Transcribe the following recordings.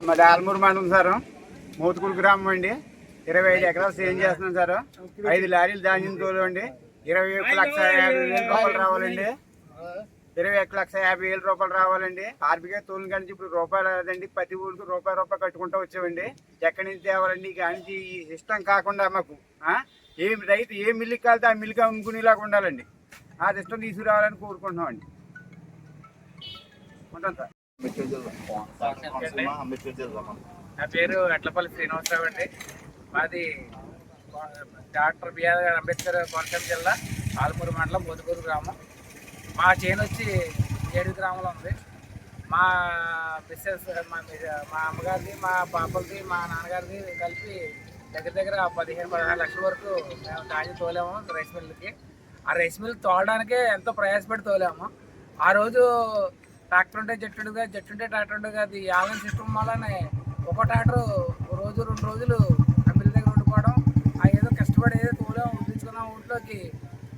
మాది ఆల్మూరు మండలం సార్. మోతుకూరు గ్రామం అండి. ఇరవై ఐదు ఎకరాలు సేమ్ చేస్తున్నాం సార్. ఐదు లారీలు ధాన్యం తోలు అండి ఇరవై ఒక లక్ష యాభై వేల రూపాయలు రావాలండి. ఇరవై ఒక లక్ష యాభై వేల రూపాయలు రావాలండి. ఆర్బీఐ తోలు కానీ ఇప్పుడు రూపాయలు రాదండి. ప్రతి ఊరికి రూపాయి రూపాయి కట్టుకుంటూ వచ్చామండి. ఎక్కడి నుంచి తేవాలండి? కానీ ఈ సిస్టమ్ కాకుండా మాకు ఏం రైతు ఏ మిల్లుకి కాలితే ఆ మిల్లుకి అమ్ముకునేలాగా ఉండాలండి. ఆ సిస్టమ్ తీసుకురావాలని కోరుకుంటున్నామండి. ఉంటాను సార్. నా పేరు ఎట్లపల్లి శ్రీనివాసరావు అండి. మాది డాక్టర్ బిఆర్ అంబేద్కర్ కోనసీమ జిల్లా ఆలమూరు మండలం మోదుకూరు గ్రామం. మా చేను వచ్చి ఏడు గ్రామంలో ఉంది. మా మిస్సెస్ మా మా అమ్మగారిది మా పాపలది మా నాన్నగారిది కలిపి దగ్గర దగ్గర పదిహేను పదహారు లక్షల వరకు మేము ధాన్యం తోలాము రైస్ మిల్లుకి. ఆ రైస్ మిల్ తోలడానికే ఎంతో ప్రయాసపడి తోలాము. ఆ రోజు ట్రాక్టర్ ఉంటే జట్టు ఉండగా జట్టు ఉంటే ట్రాక్టర్ ఉండగా అది ఆన్లైన్ సిస్టమ్ వల్లనే ఒక ట్రాక్టర్ రోజు రెండు రోజులు ఆ మిల్ దగ్గర ఉండిపోవడం ఆ ఏదో కష్టపడి ఏదో తోలాము ఉద్దించుకున్నాం ఊళ్ళోకి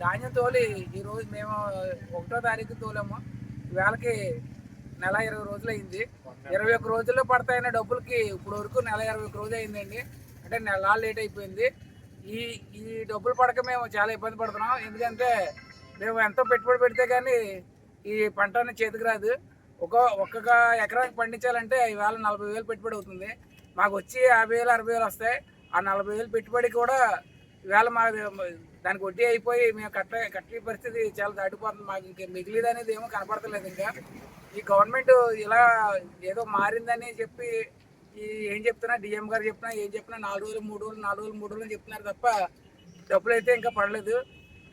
ధాన్యం తోలి ఈ రోజు మేము ఒకటో తారీఖు తోలాము. వేళకి నెల ఇరవై రోజులు అయింది. ఇరవై ఒక్క రోజుల్లో పడతాయన్న డబ్బులకి ఇప్పుడు వరకు నెల ఇరవై ఒక్క రోజు అయిందండి. అంటే నెల లేట్ అయిపోయింది. ఈ ఈ డబ్బులు పడక మేము చాలా ఇబ్బంది పడుతున్నాం. ఎందుకంటే మేము ఎంతో పెట్టుబడి పెడితే కానీ ఈ పంట అనేది చేతికి రాదు. ఒక ఒక్కొక్క ఎకరానికి పండించాలంటే ఈవేళ నలభై వేలు పెట్టుబడి అవుతుంది. మాకు వచ్చి యాభై వేలు అరవై వేలు వస్తాయి. ఆ నలభై వేలు పెట్టుబడి కూడా ఈవేళ మా దానికి వడ్డీ అయిపోయి మేము కట్ట కట్టే పరిస్థితి చాలా దాటిపోతుంది. మాకు ఇంకా మిగిలిది అనేది ఏమో కనపడతలేదు ఇంకా. ఈ గవర్నమెంట్ ఇలా ఏదో మారిందని చెప్పి ఈ ఏం చెప్తున్నా డిఎం గారు చెప్పినా ఏం చెప్పినా నాలుగు రోజులు మూడు రోజులు నాలుగు రోజులు మూడు రోజులు చెప్తున్నారు తప్ప డబ్బులు అయితే ఇంకా పడలేదు.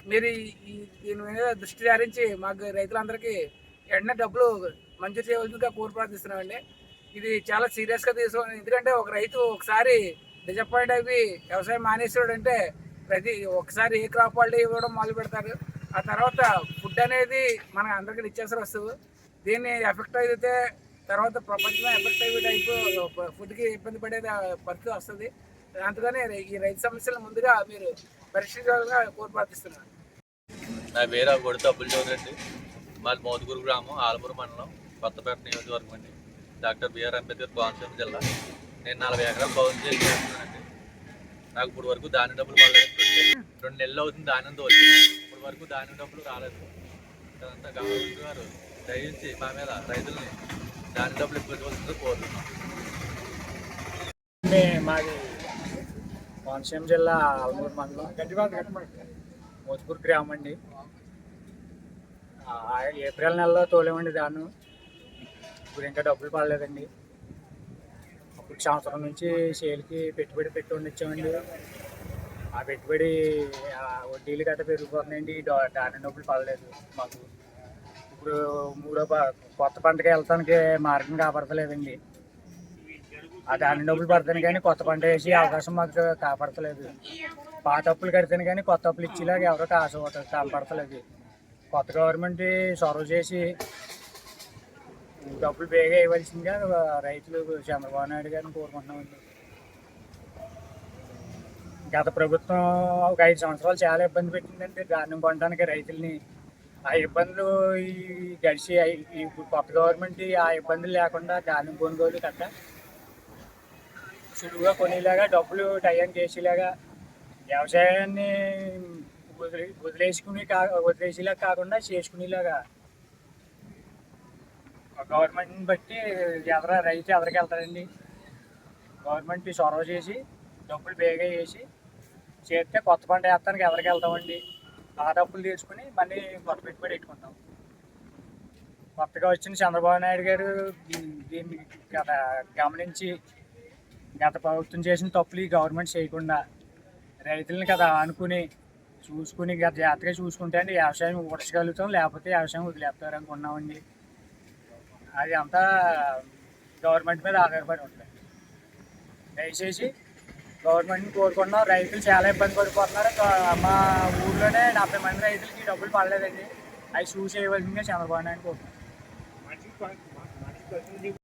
మీరు ఈ- దీని మీద దృష్టి సారించి మాకు రైతులందరికీ వెంటనే డబ్బులు మంజూరు చేయవలసిందిగా కోరు ప్రార్థిస్తున్నామండి. ఇది చాలా సీరియస్గా తీసుకోండి. ఎందుకంటే ఒక రైతు ఒకసారి డిజపాయింట్ అయిపోయి వ్యవసాయం మానేసాడు అంటే ప్రతి ఒకసారి ఏ క్రాప్ వాళ్ళు ఇవ్వడం మొదలు పెడతారు. ఆ తర్వాత ఫుడ్ అనేది మన అందరికీ నిత్యావసర వస్తువు. దీన్ని ఎఫెక్ట్ అయితే తర్వాత ప్రపంచం ఎఫెక్ట్ అయ్యే టైపు ఫుడ్కి ఇబ్బంది పడే పరిస్థితి వస్తుంది. అందుకని ఈ రైతు సమస్యలు ముందుగా మీరు పరిశీలించాలని కోరు ప్రార్థిస్తున్నాను. నా పేరు కొడితే అబ్బుల్ చౌదరి అండి. మాది మోదుగురు గ్రామం ఆలమూరు మండలం కొత్తపేట నియోజకవర్గం అండి. డాక్టర్ బిఆర్ అంబేద్కర్ కోనసీమ జిల్లా. నేను నలభై ఎకరాలు పవన్ చేస్తున్నానండి. నాకు ఇప్పుడు వరకు ధాన్యం డబ్బులు పడలేదు. రెండు నెలలు- అవుతుంది ధాన్యం తోలి ఇప్పుడు వరకు ధాన్యం డబ్బులు రాలేదు. అదంతా గవర్నమెంట్ గారు దయించి మా మీద రైతుల్ని దాని డబ్బులు ఇప్పించవలసింది కోరుతున్నాం అంటే మాది కోనసీమ జిల్లా ఆలమూరు మండలం. మోతుకూరు గ్రామం అండి. ఏప్రిల్ నెలలో తోలేమండి దాన్ని. ఇప్పుడు ఇంకా డబ్బులు పడలేదండి. అప్పుడు సంవత్సరం నుంచి సేల్కి పెట్టుబడి పెట్టి ఉండిచ్చామండి. ఆ పెట్టుబడి వడ్డీలు గట్రా పెరిగిపోతున్నాయండి. దాని డబ్బులు పడలేదు మాకు. ఇప్పుడు మూడో ప- కొత్త పంటకి వెళ్తానికి మార్గం కాపాడతలేదండి. ఆ దాని డబ్బులు పడతాను కానీ కొత్త పంట వేసి అవకాశం మాకు కాపాడతలేదు. పాత అప్పులు కడితేనే కానీ కొత్త అప్పులు ఇచ్చేలాగా ఎవరో ఆశ పోతుంది కనపడతలేదు కొత్త గవర్నమెంట్ సొరవ చేసి డబ్బులు బేగా ఇవ్వాల్సిందిగా రైతులు చంద్రబాబు నాయుడు గారిని కోరుకుంటున్నామండి గత ప్రభుత్వం ఒక ఐదు సంవత్సరాలు చాలా ఇబ్బంది పెట్టిందండి. ధాన్యం కొనడానికి రైతుల్ని ఆ ఇబ్బందులు ఈ గడిచి ఈ కొత్త గవర్నమెంట్ ఆ ఇబ్బందులు లేకుండా ధాన్యం కొనుగోలు కట్ట. సులువుగా కొనేలాగా డబ్బులు టైం చేసేలాగా వ్యవసాయాన్ని వదిలే వదిలేసుకుని కా వదిలేసేలా కాకుండా చేసుకునేలాగా. గవర్నమెంట్ని బట్టి ఎదర రైతు ఎదరికి వెళ్తారండి గవర్నమెంట్ చొరవ చేసి డబ్బులు బేగా వేసి చేస్తే కొత్త పంట వేస్తానికి ఎవరికి వెళ్తామండి? ఆ డబ్బులు తీసుకుని మళ్ళీ కొత్త పెట్టుబడి పెట్టుకుంటాం. కొత్తగా వచ్చిన చంద్రబాబు నాయుడు గారు దీన్ని దీన్ని గత గమనించి గత ప్రభుత్వం చేసిన తప్పులు ఈ గవర్నమెంట్ చేయకుండా రైతులను కదా అనుకుని చూసుకుని జాగ్రత్తగా చూసుకుంటే అండి వ్యవసాయం ఊడ్చగలుగుతాం లేకపోతే వ్యవసాయం వదిలేస్తారు అనుకున్నామండి. అది అంతా గవర్నమెంట్ మీద ఆధారపడి ఉంటుంది. దయచేసి గవర్నమెంట్ని కోరుకున్నాం రైతులు చాలా ఇబ్బంది పడిపోతున్నారు. మా ఊర్లోనే డెబ్బై మంది రైతులకి డబ్బులు పడలేదండి. అవి చూసి చేయవలసిందిగా చంద్రబాబు నాయుడు కోరుకున్నాం